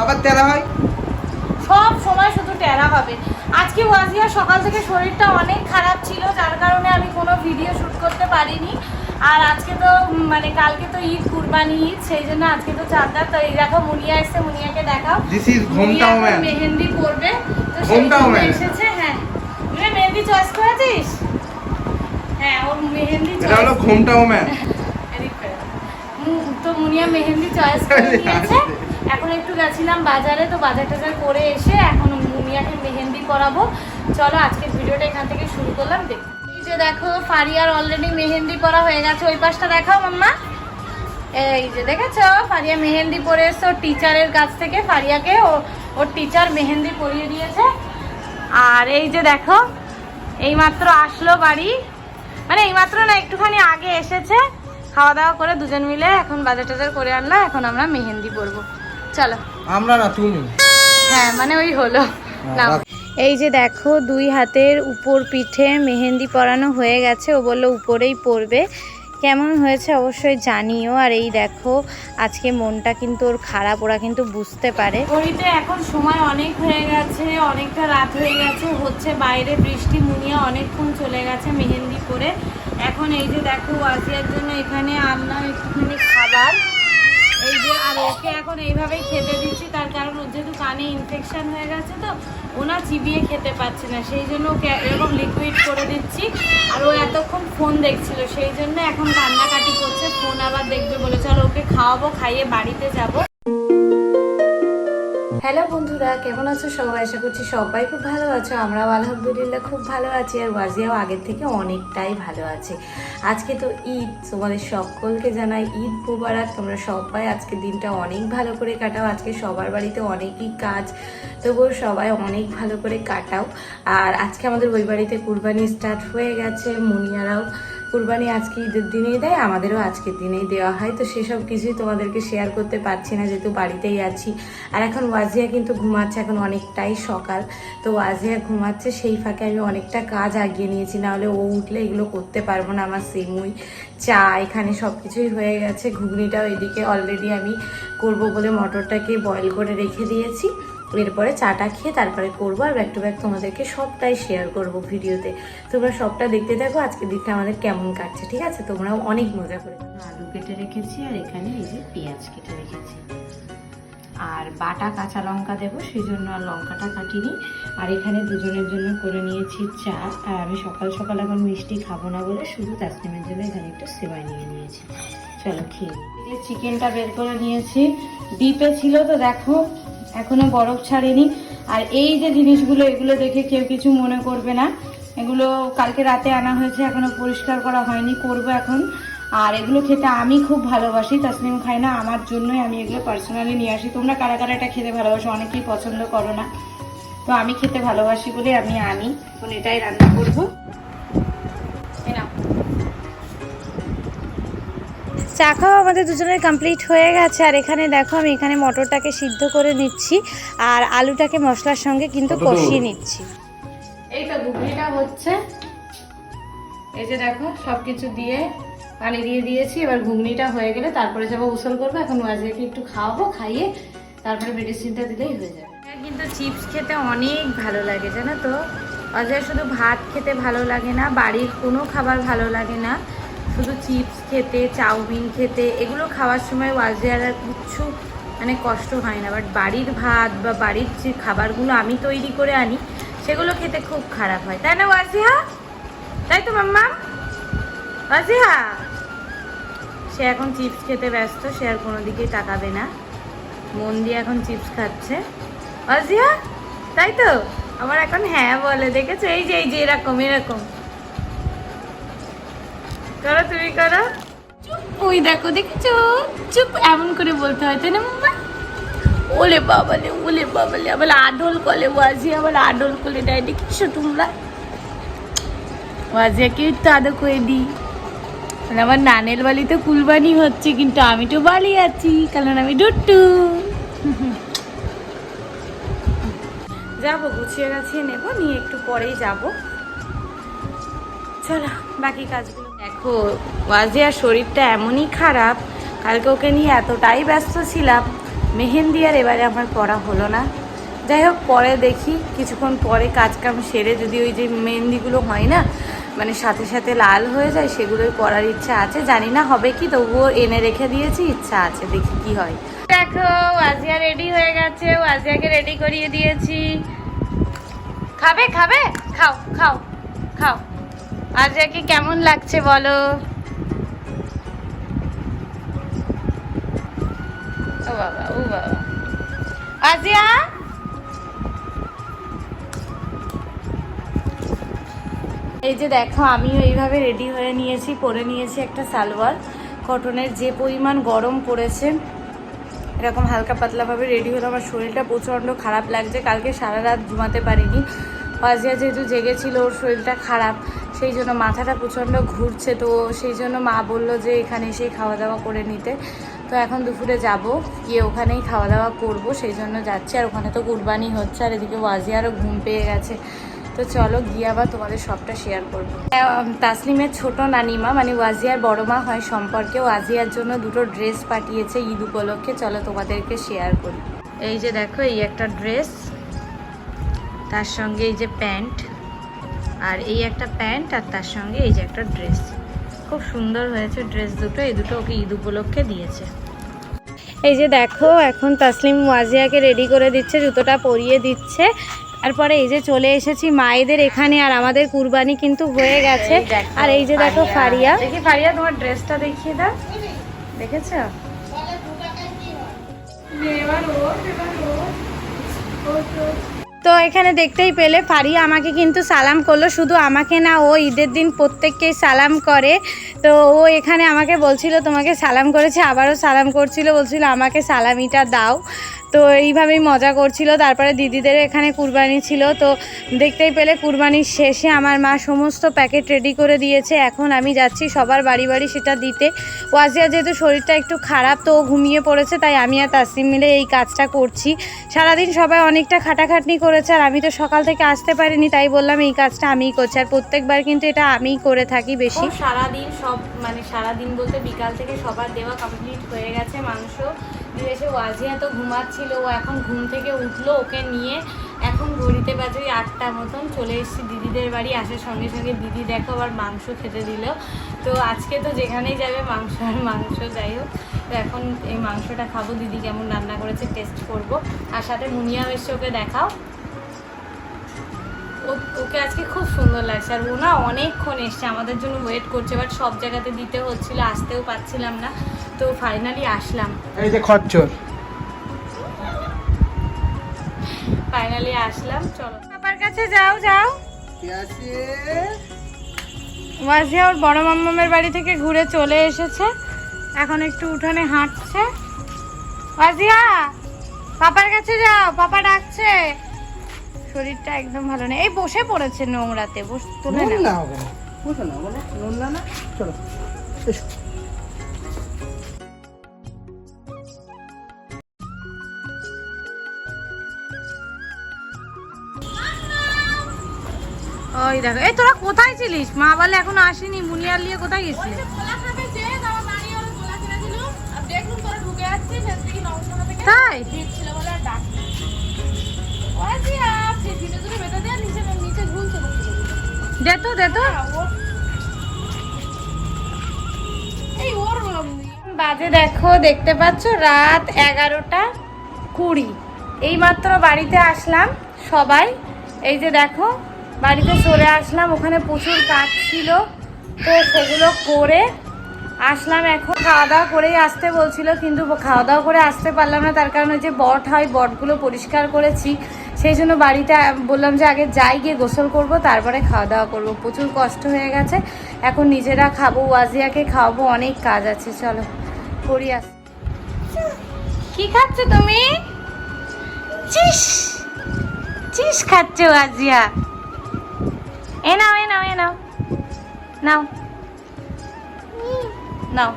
আবার তেরা হয়? সব সময় শুধু টেরা হবে। আজকে ওয়াজিয়া সকাল থেকে শরীরটা অনেক খারাপ ছিল যার কারণে আমি কোনো ভিডিও শুট করতে পারিনি। আর আজকে তো মানে কালকে তো ঈদ কুরবানি ঈদ সেই জন্য আজকে তো চাঁদা। তো এই দেখো মুনিয়া এসছে মুনিয়াকে দেখাও। দিস ইজ ঘোমটা পরবে। তো ঘোমটা এসেছে হ্যাঁ। মেহেন্দি চয়েস করেছিস? হ্যাঁ ওর মেহেন্দি এটা হলো ঘোমটা তো মুনিয়া মেহেন্দি চয়েস করে নিয়েছে এখন একটু গেছিলাম বাজারে তো বাজার টাজার করে এসে এখন মুনিয়াকে মেহেন্দি করাবো চলো আজকের ভিডিওটা এখান থেকে শুরু করলাম। দেখ এই যে দেখো ফারিয়ার অলরেডি মেহেন্দি পরা হয়ে গেছে। ওই পাশটা দেখাও মাম্মা। এই যে দেখেছ ফারিয়া মেহেন্দি পরে এসছে। টিচারের কাছ থেকে ফারিয়াকে ও- ওর টিচার মেহেন্দি পরিয়ে দিয়েছে। আর এই যে দেখো এইমাত্র আসলো বাড়ি। মানে এইমাত্র না একটুখানি আগে এসেছে। খাওয়া দাওয়া করে দুজন মিলে এখন বাজার টাজার করে আনলো এখন আমরা মেহেন্দি পরবো। চলো। আমরা না তুমি হ্যাঁ মানে ওই হলো। নাও। এই যে দেখো দুই হাতের উপর পিঠে মেহেন্দি পরানো হয়ে গেছে ও বলল উপরেই পরবে। কেমন হয়েছে অবশ্যই জানিও আর এই দেখো আজকে মনটা কিন্তু ওর খারাপ ওরা কিন্তু বুঝতে পারে। ঘড়িতে এখন সময় অনেক হয়ে গেছে অনেকটা রাত হয়ে গেছে হচ্ছে বাইরে বৃষ্টি মুনিয়া অনেকক্ষণ চলে গেছে মেহেন্দি পরে। এখন এই যে দেখো ওয়াজিয়ার জন্য এখানে আনলাম একটুখানি খাবার। এই যে, আর ওকে এখন এইভাবেই খেতে দিচ্ছি, তার কারণ ওর যেহেতু কানে ইনফেকশান হয়ে গেছে তো ওনা চিবিয়ে খেতে পাচ্ছে না। সেই জন্য ওকে এরকম লিকুইড করে দিচ্ছি। আর ও এতক্ষণ ফোন দেখছিল, সেই জন্য এখন কান্নাকাটি করছে। ফোন আবার দেখবে বলে চলো ওকে খাওয়াবো, খাইয়ে বাড়িতে যাব। হ্যালো বন্ধুরা, কেমন আছো সবাই? আশা করছি সবাই খুব ভালো আছো। আমরাও আলহামদুলিল্লাহ খুব ভালো আছি আর ওয়াজিয়াও আগের থেকে অনেকটাই ভালো আছে। আজকে তো ঈদ, তোমাদের সকলকে জানাই ঈদ মুবারক। তোমরা সবাই আজকে দিনটা অনেক ভালো করে কাটাও। আজকে সবার বাড়িতে অনেকই কাজ, তবুও সবাই অনেক ভালো করে কাটাও। আর আজকে আমাদের ওই বাড়িতে কুরবানি স্টার্ট হয়ে গেছে, মুনিয়ারাও কুরবানি আজকে ঈদের দিনেই দেয়, আমাদেরও আজকের দিনেই দেওয়া হয়। তো সেসব কিছুই তোমাদেরকে শেয়ার করতে পারছি না, যেহেতু বাড়িতেই আছি। আর এখন ওয়াজিয়া কিন্তু ঘুমাচ্ছে এখন অনেকটাই সকাল। তো ওয়াজিয়া ঘুমাচ্ছে, সেই ফাঁকে আমি অনেকটা কাজ আগিয়ে নিয়েছি, নাহলে ও উঠলে এগুলো করতে পারব না, আমার সিমুই, চা, এখানে সব কিছুই হয়ে গেছে। ঘুগনিটাও এদিকে অলরেডি আমি করব বলে মটরটাকে বয়েল করে রেখে দিয়েছি। এরপরে চাটা খেয়ে তারপরে করব আর ব্যাক টু ব্যাক তোমাদেরকে সবটাই শেয়ার করব ভিডিওতে। তোমরা সবটা দেখতে থাকো, আজকের দিনটা আমাদের কেমন কাটছে, ঠিক আছে? তোমরাও অনেক মজা করে আলু কেটে রেখেছি আর এখানে এই যে পেঁয়াজ কেটে রেখেছি। আর বাটা কাঁচা লঙ্কা দেবো সেই জন্য আর লঙ্কাটা কাটিনি। আর এখানে দুজনের জন্য করে নিয়েছি চা। আর আমি সকাল সকাল এখন মিষ্টি খাব না বলে শুধু তাসলিমের জন্য এখানে একটু সেবাই নিয়ে নিয়েছি। চলো খেয়ে চিকেনটা বের করে নিয়েছি। ডিপে ছিল তো দেখো এখনও বরফ ছাড়েনি। আর এই যে জিনিসগুলো, এগুলো দেখে কেউ কিছু মনে করবে না। এগুলো কালকে রাতে আনা হয়েছে, এখনও পরিষ্কার করা হয়নি, করব এখন। আর এগুলো খেতে আমি খুব ভালোবাসি তাসলিম খাই না, আমার জন্যই আমি এগুলো পার্সোনালি নিয়ে আসি। তোমরা কারা কারা এটা খেতে ভালোবাসো অনেকেই পছন্দ করো না। তো আমি খেতে ভালোবাসি বলে আমি আনি, এখন এটাই রান্না করব। চা খাওয়া আমাদের দুজনের কমপ্লিট হয়ে গেছে। আর এখানে দেখো আমি এখানে মটরটাকে সিদ্ধ করে নিচ্ছি আর আলুটাকে মশলার সঙ্গে কিন্তু কষিয়ে নিচ্ছি। এই তো ঘুগনিটা হচ্ছে। এই যে দেখো সব কিছু দিয়ে পানি দিয়ে দিয়েছি। এবার ঘুগনিটা হয়ে গেলে তারপরে যাব উসল করব। এখন ওয়াজিয়াকে একটু খাওয়াবো খাইয়ে তারপরে মেডিসিনটা দিলেই হয়ে যাবে। কিন্তু চিপস খেতে অনেক ভালো লাগে জানো তো? অজয় শুধু ভাত খেতে ভালো লাগে না বাড়ির কোনো খাবার ভালো লাগে না। শুধু চিপস খেতে, চাউমিন খেতে, এগুলো খাওয়ার সময় ওয়াজিয়ার আর কিচ্ছু মানে কষ্ট হয় না। বাট বাড়ির ভাত বা বাড়ির যে খাবারগুলো আমি তৈরি করে আনি, সেগুলো খেতে খুব খারাপ হয়। তাই না, ওয়াজিয়া? তাই তো মাম্মা ওয়াজিয়া? সে এখন চিপস খেতে ব্যস্ত, সে আর কোনো দিকেই তাকাবে না। মন দিয়ে এখন চিপস খাচ্ছে। অজিয়া তাই তো? আমার এখন হ্যাঁ বলে, দেখেছ? এই যে এই যে, এরকম এরকম। করো তুমি করো? চুপ ওই দেখো দেখেছ? চুপ এমন করে বলতে হয় তাই না মাম্মা ওলে বাবালে ওলে বাবালে আবার আডল কলে ওয়াজি আবার আডল কলে দেয় দেখছ তোমরা? ওয়াজিয়াকে একটু আদর করে দিই। মানে আমার নানের বাড়িতে কুলবানি হচ্ছে কিন্তু আমি তো বালি আছি কারণ আমি ডুট্টু যাব গুছিয়ে গাছিয়ে নেব নিয়ে একটু পরেই যাব। চলো বাকি কাজগুলো দেখো, ওয়াজিয়ার শরীরটা এমনই খারাপ, কালকে ওকে নিয়ে এতটাই ব্যস্ত ছিলাম, মেহেন্দি আর এবারে আমার পড়া হলো না। যাই হোক, পরে দেখি, কিছুক্ষণ পরে কাজ কাম সেরে যদি ওই যে মেহেন্দিগুলো হয় না মানে সাথে সাথে লাল হয়ে যায়, সেগুলোই পড়ার ইচ্ছা আছে। জানি না হবে কি, তবুও এনে রেখে দিয়েছি, ইচ্ছা আছে, দেখি কি হয়। দেখো, ওয়াজিয়া রেডি হয়ে গেছে, ওয়াজিয়াকে রেডি করিয়ে দিয়েছি। খাবে খাবে? খাও খাও খাও। ওয়াজিয়াকে কেমন লাগছে বলো? ও বাবা ও বাবা। আজিয়া এই যে দেখো, আমিও এইভাবে রেডি হয়ে নিয়েছি, পরে নিয়েছি একটা সালোয়ার। কটনের যে পরিমাণ গরম পড়েছে, এরকম হালকা পাতলাভাবে রেডি হলো। আমার শরীরটা প্রচণ্ড খারাপ লাগছে। কালকে সারা রাত ঘুমাতে পারিনি। ফাজিয়া যেহেতু জেগেছিল, ওর শরীরটা খারাপ। সেই জন্য মাথাটা প্রচণ্ড ঘুরছে, তো সেই জন্য মা বলল যে এখানে এসেই খাওয়া দাওয়া করে নিতে। তো এখন দুপুরে যাব, গিয়ে ওখানেই খাওয়া দাওয়া করব, সেই জন্য যাচ্ছি। আর ওখানে তো কুরবানি হচ্ছে, আর এদিকে ওয়াজিয়ারও ঘুম পেয়ে গেছে। তো চলো গিয়ে আবার তোমাদের সবটা শেয়ার করব। তাসলিমের ছোট নানিমা মানে ওয়াজিয়ার বড় মা হয় সম্পর্কে ওয়াজিয়ার জন্য দুটো ড্রেস পাঠিয়েছে ঈদ উপলক্ষে, চলো তোমাদেরকে শেয়ার করি। এই যে দেখো, এই একটা ড্রেস তার সঙ্গে এই যে প্যান্ট। আর এই একটা প্যান্ট আর তার সঙ্গে এই যে একটা ড্রেস। খুব সুন্দর হয়েছে ড্রেস দুটো এই দুটো ওকে ঈদ উপলক্ষে দিয়েছে। এই যে দেখো এখন তাসলিম ওয়াজিয়াকে রেডি করে দিচ্ছে জুতোটা পরিয়ে দিচ্ছে। তারপরে এই যে চলে এসেছি মায়েদের এখানে আর আমাদের কুরবানি কিন্তু হয়ে গেছে। আর এই যে দেখো ফারিয়া। দেখি ফারিয়া তোমার ড্রেসটা দেখিয়ে দাও। দেখেছ? তো এখানে দেখতেই পেলে ফারিয়া আমাকে কিন্তু সালাম করল। শুধু আমাকে না, ও ঈদের দিন প্রত্যেককেই সালাম করে। তো ও এখানে আমাকে বলছিল, তোমাকে সালাম করেছে, আবারও সালাম করছিল। বলছিল, আমাকে সালামিটা দাও। তো এইভাবেই মজা করছিল। তারপরে দিদিদের এখানে কুরবানি ছিল। তো দেখতেই পেলে কুরবানির শেষে আমার মা সমস্ত প্যাকেট রেডি করে দিয়েছে। এখন আমি যাচ্ছি সবার বাড়ি বাড়ি সেটা দিতে। ওয়াজিয়া যেহেতু শরীরটা একটু খারাপ, তো ঘুমিয়ে পড়েছে, তাই আমি আর তাসিম মিলে এই কাজটা করছি। সারাদিন সবাই অনেকটা খাটাখাটনি করেছে, আর আমি তো সকাল থেকে আসতে পারিনি, তাই বললাম এই কাজটা আমিই করছি। আর প্রত্যেকবার কিন্তু এটা আমিই করে থাকি বেশি। সারাদিন সব মানে সারাদিন বলতে বিকাল থেকে সবার দেওয়া কমপ্লিট হয়ে গেছে, মাংস এসে ওয়াজিয়া তো ঘুমাচ্ছিল, ও এখন ঘুম থেকে উঠল ওকে নিয়ে। এখন ঘড়িতে বাজে ওই আটটা মতন, চলে এসেছি দিদিদের বাড়ি, আসার সঙ্গে সঙ্গে দিদি দেখো আবার মাংস খেতে দিল। তো আজকে তো যেখানেই যাবে মাংস আর মাংস, যাই হোক। তো এখন এই মাংসটা খাব, দিদি কেমন রান্না করেছে টেস্ট করব। আর সাথে মুনিয়া এসে ওকে দেখাও। ওকে আজকে খুব সুন্দর লাগছে। আর ও না অনেকক্ষণ এসছে আমাদের জন্য ওয়েট করছে বাট সব জায়গাতে দিতে হচ্ছিল আসতেও পাচ্ছিলাম না। তো ফাইনালি আসলাম। এই যে খচ্চর। ফাইনালি আসলাম চলো। পাপার কাছে যাও যাও। ওয়াজিয়া ওর বড় মাম্মামের বাড়ি থেকে ঘুরে চলে এসেছে। এখন একটু উঠানে হাঁটছে। ওয়াজিয়া পাপার কাছে যাও পাপা ডাকছে। শরীরটা একদম ভালো নেই। এই বসে পড়েছে নোংরাতে বস তুলে না না হবে না। বসো না বলো। নুন না না চলো। এসো। ওই দেখো এই তোরা কোথায় ছিলিস? মা বলে এখনও আসেনি মুনিয়ার লিয়ে কোথায় গেছিলি? তাই? দে তো দে তো। বাজে দেখো দেখতে পাচ্ছ? রাত এগারোটা কুড়ি। এইমাত্র বাড়িতে আসলাম সবাই। এই যে দেখো বাড়িতে চলে আসলাম। ওখানে প্রচুর কাজ ছিল। তো সেগুলো করে আসলাম এখন। খাওয়া দাওয়া করেই আসতে বলছিল কিন্তু খাওয়া দাওয়া করে আসতে পারলাম না। তার কারণে যে বট হয় বটগুলো পরিষ্কার করেছি। সেই জন্য বাড়িতে বললাম যে আগে যাই, গিয়ে গোসল করব, তারপরে খাওয়া দাওয়া করব। প্রচুর কষ্ট হয়ে গেছে। এখন নিজেরা খাব, ওয়াজিয়াকে খাওয়াবো, অনেক কাজ আছে, চলো, করি আস কি খাচ্ছ তুমি? চিস! চিস খাচ্ছে, ওয়াজিয়া। এ নাও এ নাও এ নাও। নাও। নাও।